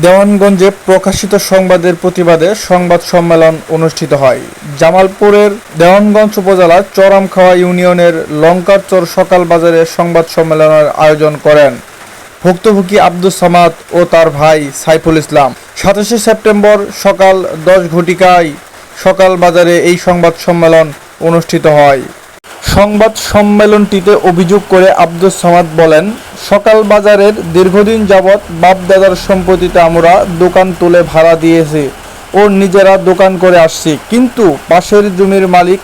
দেওয়ানগঞ্জে প্রকাশিত সংবাদের প্রতিবাদে সংবাদ সম্মেলন অনুষ্ঠিত হয়। জামালপুরের দেওয়ানগঞ্জ উপজেলার চরামখাওয়া ইউনিয়নের লঙ্কারচর সকাল বাজারে সংবাদ সম্মেলনের আয়োজন করেন ভুক্তভোগী আব্দুস সামাদ ও তার ভাই সাইফুল ইসলাম। সাতাশে সেপ্টেম্বর সকাল দশ ঘটিকায় সকাল বাজারে এই সংবাদ সম্মেলন অনুষ্ঠিত হয়। সংবাদ সম্মেলনটিতে অভিযোগ করে আব্দুস সামাদ বলেন, সকাল বাজারের দীর্ঘদিন যাবৎ বাপদাদার সম্পত্তিতে আমরা দোকান তুলে ভাড়া দিয়েছি ও নিজেরা দোকান করে আসছি। কিন্তু পাশের জমির মালিক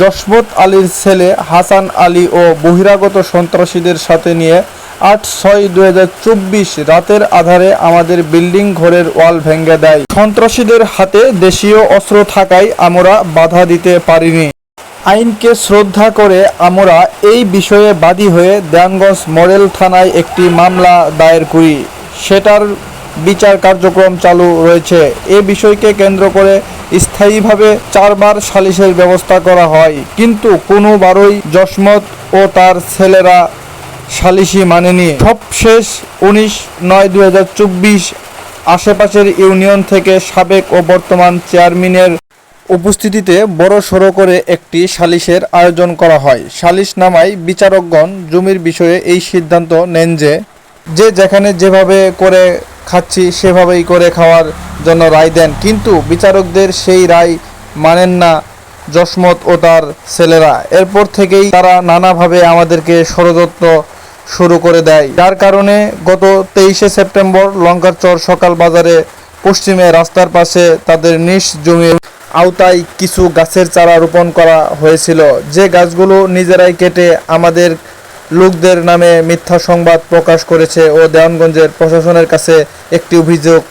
জসমত আলীর ছেলে হাসান আলী ও বহিরাগত সন্ত্রাসীদের সাথে নিয়ে আট ছয় দুই রাতের আধারে আমাদের বিল্ডিং ঘরের ওয়াল ভেঙে দেয়। সন্ত্রাসীদের হাতে দেশীয় অস্ত্র থাকায় আমরা বাধা দিতে পারিনি। আইনকে শ্রদ্ধা করে আমরা এই বিষয়ে বাদী হয়ে দেয়ানগঞ্জ মডেল থানায় একটি মামলা দায়ের করি। সেটার বিচার কার্যক্রম চালু রয়েছে। এ বিষয়কে কেন্দ্র করে স্থায়ীভাবে চারবার সালিশের ব্যবস্থা করা হয়। কিন্তু কোনোবারই জসমত ও তার ছেলেরা সালিশি মানেনি। সবশেষ উনিশ নয় দু আশেপাশের ইউনিয়ন থেকে সাবেক ও বর্তমান চেয়ারম্যানের উপস্থিতিতে বড় সড়ো করে একটি সালিশের আয়োজন করা হয়। সালিশ নামায় বিচারকগণ জমির বিষয়ে এই সিদ্ধান্ত নেন যে যে যেখানে যেভাবে করে খাচ্ছি, সেভাবেই করে খাওয়ার জন্য রায় দেন। কিন্তু বিচারকদের সেই রায় মানেন না জসমত ও তার ছেলেরা। এরপর থেকেই তারা নানাভাবে আমাদেরকে ষড়যন্ত্র শুরু করে দেয়। যার কারণে গত তেইশে সেপ্টেম্বর লঙ্কার চর সকাল বাজারে পশ্চিমে রাস্তার পাশে তাদের নিজ জমির আওতায় কিছু গাছের চারা রোপণ করা হয়েছিল। যে গাছগুলো নিজেরাই কেটে আমাদের লোকদের নামে মিথ্যা সংবাদ প্রকাশ করেছে ও দেওয়ানগঞ্জের প্রশাসনের কাছে একটি অভিযোগ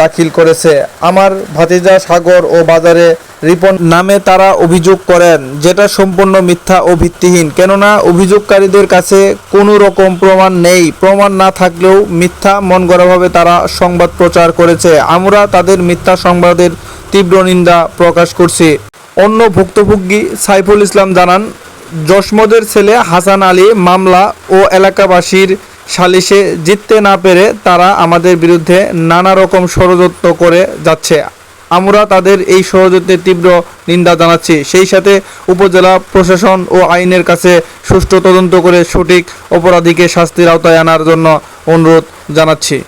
দাখিল করেছে। আমার ভাতিজা সাগর ও বাজারে রিপন নামে তারা অভিযোগ করেন, যেটা সম্পূর্ণ মিথ্যা ও ভিত্তিহীন। কেননা, অভিযোগকারীদের কাছে কোনো রকম প্রমাণ নেই। প্রমাণ না থাকলেও মিথ্যা মন গড়াভাবে তারা সংবাদ প্রচার করেছে। আমরা তাদের মিথ্যা সংবাদের তীব্র নিন্দা প্রকাশ করছি। অন্য ভুক্তভোগী সাইফুল ইসলাম জানান, জসমদের ছেলে হাসান আলী মামলা ও এলাকাবাসীর সালিশে জিততে না পেরে তারা আমাদের বিরুদ্ধে নানা রকম ষড়যন্ত্র করে যাচ্ছে। আমরা তাদের এই ষড়যন্ত্রের তীব্র নিন্দা জানাচ্ছি। সেই সাথে উপজেলা প্রশাসন ও আইনের কাছে সুষ্ঠু তদন্ত করে সঠিক অপরাধীকে শাস্তির আওতায় আনার জন্য অনুরোধ জানাচ্ছি।